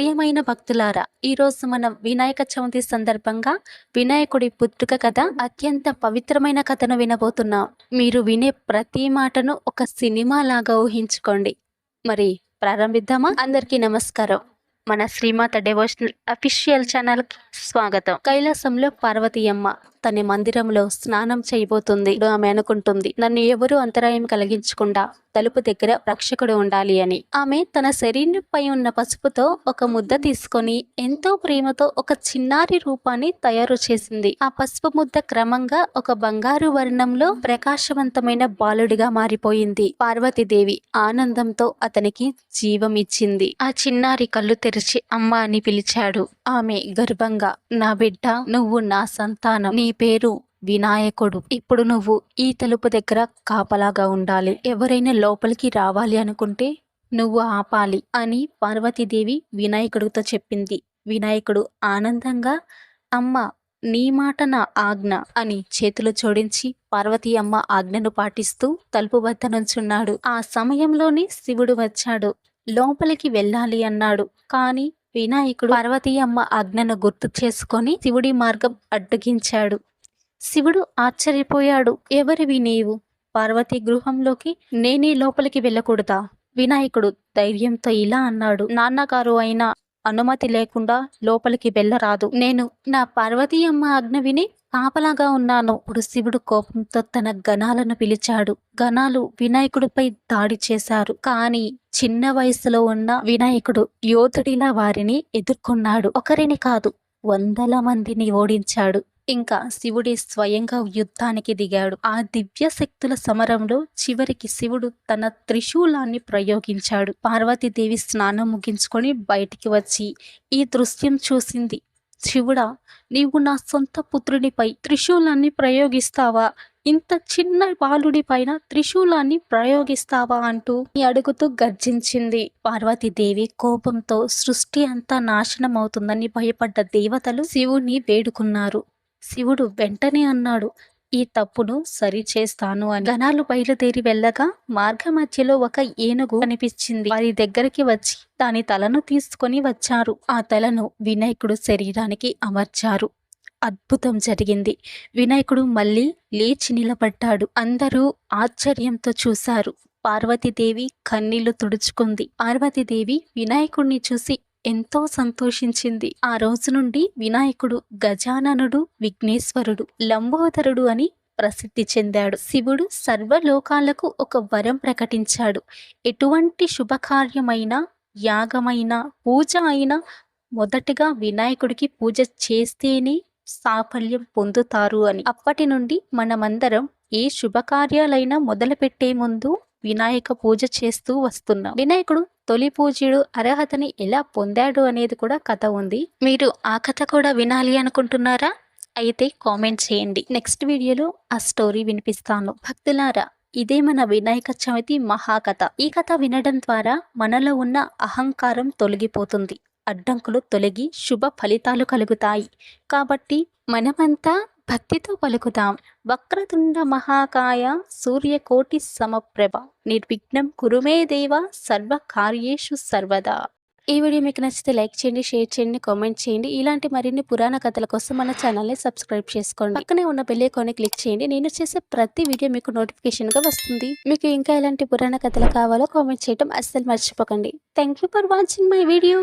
ప్రియమైన భక్తులారా ఈరోజు మనం వినాయక చవితి సందర్భంగా వినాయకుడి పుట్టుక కథ అత్యంత పవిత్రమైన కథను వినబోతున్నాం. మీరు వినే ప్రతి మాటను ఒక సినిమా లాగా ఊహించుకోండి. మరి ప్రారంభిద్దామా? అందరికీ నమస్కారం. మన శ్రీమాత డెవోషనల్ అఫీషియల్ ఛానల్కి స్వాగతం. కైలాసంలో పార్వతీయమ్మ తన మందిరంలో స్నానం చేయబోతుంది. ఆమె అనుకుంటుంది నన్ను ఎవరు అంతరాయం కలిగించకుండా తలుపు దగ్గర రక్షకుడు ఉండాలి అని. ఆమె తన శరీరంపై ఉన్న పసుపుతో ఒక ముద్ద తీసుకొని ఎంతో ప్రేమతో ఒక చిన్నారి రూపాన్ని తయారు చేసింది. ఆ పసుపు ముద్ద క్రమంగా ఒక బంగారు వర్ణంలో ప్రకాశవంతమైన బాలుడిగా మారిపోయింది. పార్వతీదేవి ఆనందంతో అతనికి జీవం ఇచ్చింది. ఆ చిన్నారి కళ్ళు తెరిచి అమ్మ అని పిలిచాడు. ఆమె గర్భంగా నా బిడ్డ నువ్వు నా సంతానం. నీ పేరు వినాయకుడు. ఇప్పుడు నువ్వు ఈ తలుపు దగ్గర కాపలాగా ఉండాలి. ఎవరైనా లోపలికి రావాలి అనుకుంటే నువ్వు ఆపాలి అని పార్వతీదేవి వినాయకుడితో చెప్పింది. వినాయకుడు ఆనందంగా అమ్మ నీ మాట నా ఆజ్ఞ అని చేతులు జోడించి పార్వతీ అమ్మ ఆజ్ఞను పాటిస్తూ తలుపు వద్ద నుంచున్నాడు. ఆ సమయంలోనే శివుడు వచ్చాడు. లోపలికి వెళ్ళాలి అన్నాడు. కానీ వినాయకుడు పార్వతీ అమ్మ ఆజ్ఞను గుర్తు చేసుకొని శివుడి మార్గం అడ్డగించాడు. శివుడు ఆశ్చర్యపోయాడు. ఎవరివి నీవు? పార్వతి గృహంలోకి నేనే లోపలికి వెళ్ళకూడదా? వినాయకుడు ధైర్యంతో ఇలా అన్నాడు. నాన్నగారు అయినా అనుమతి లేకుండా లోపలికి వెళ్ళరాదు. నేను నా పార్వతీ అమ్మ ఆజ్ఞ విని కాపలాగా ఉన్నాను ఇప్పుడు శివుడు కోపంతో తన గణాలను పిలిచాడు. గణాలు వినాయకుడిపై దాడి చేశారు. కానీ చిన్న వయసులో ఉన్న వినాయకుడు యోధుడిలా వారిని ఎదుర్కొన్నాడు. ఒకరిని కాదు వందల మందిని ఓడించాడు. ఇంకా శివుడే స్వయంగా యుద్ధానికి దిగాడు. ఆ దివ్య శక్తుల సమరంలో చివరికి శివుడు తన త్రిశూలాన్ని ప్రయోగించాడు. పార్వతీదేవి స్నానం ముగించుకొని బయటికి వచ్చి ఈ దృశ్యం చూసింది. శివుడా నీవు నా సొంత పుత్రునిపై త్రిశూలాన్ని ప్రయోగిస్తావా? ఇంత చిన్న బాలుడి పైన త్రిశూలాన్ని ప్రయోగిస్తావా అంటూ అడుగుతూ గర్జించింది. పార్వతీదేవి కోపంతో సృష్టి అంతా నాశనం అవుతుందని భయపడ్డ దేవతలు శివుని వేడుకున్నారు. శివుడు వెంటనే అన్నాడు ఈ తప్పును సరిచేస్తాను అని. గణాలు బయలుదేరి వెళ్ళగా మార్గ మధ్యలో ఒక ఏనుగు కనిపించింది. వారి దగ్గరికి వచ్చి దాని తలను తీసుకొని వచ్చారు. ఆ తలను వినాయకుడు శరీరానికి అమర్చారు. అద్భుతం జరిగింది. వినాయకుడు మళ్ళీ లేచి నిలబడ్డాడు. అందరూ ఆశ్చర్యంతో చూశారు. పార్వతీదేవి కన్నీళ్ళు తుడుచుకుంది. పార్వతీదేవి వినాయకుడిని చూసి ఎంతో సంతోషించింది. ఆ రోజు నుండి వినాయకుడు గజాననుడు విఘ్నేశ్వరుడు లంబోదరుడు అని ప్రసిద్ధి చెందాడు. శివుడు సర్వలోకాలకు ఒక వరం ప్రకటించాడు. ఎటువంటి శుభకార్యమైన యాగమైన పూజ అయినా మొదటగా వినాయకుడికి పూజ చేస్తేనే సాఫల్యం పొందుతారు అని. అప్పటి నుండి మనమందరం ఏ శుభకార్యాలైనా మొదలుపెట్టే ముందు వినాయక పూజ చేస్తూ వస్తున్నాం. వినాయకుడు తొలి పూజ్యుడు అర్హతని ఎలా పొందాడు అనేది కూడా కథ ఉంది. మీరు ఆ కథ కూడా వినాలి అనుకుంటున్నారా? అయితే కామెంట్ చేయండి. నెక్స్ట్ వీడియోలో ఆ స్టోరీ వినిపిస్తాను. భక్తులారా ఇదే మన వినాయక చవితి మహాకథ. ఈ కథ వినడం ద్వారా మనలో ఉన్న అహంకారం తొలగిపోతుంది. అడ్డంకులు తొలగి శుభ ఫలితాలు కలుగుతాయి. కాబట్టి మనమంతా భక్తితో పలుకుదాం వక్రతుండ మహాకాయ సూర్యకోటి సమప్రభ. నిర్విఘ్నం కురుమే దేవ సర్వ కార్యేషు సర్వదా. ఈ వీడియో మీకు నచ్చితే లైక్ చేయండి షేర్ చేయండి కామెంట్ చేయండి. ఇలాంటి మరిన్ని పురాణ కథల కోసం మన ఛానల్ని సబ్స్క్రైబ్ చేసుకోండి. పక్కనే ఉన్న బెల్ ఐకాన్ని క్లిక్ చేయండి. నేను చేసే ప్రతి వీడియో మీకు నోటిఫికేషన్గా వస్తుంది. మీకు ఇంకా ఎలాంటి పురాణ కథలు కావాలో కామెంట్ చేయడం అస్సలు మర్చిపోకండి. Thank you for watching my video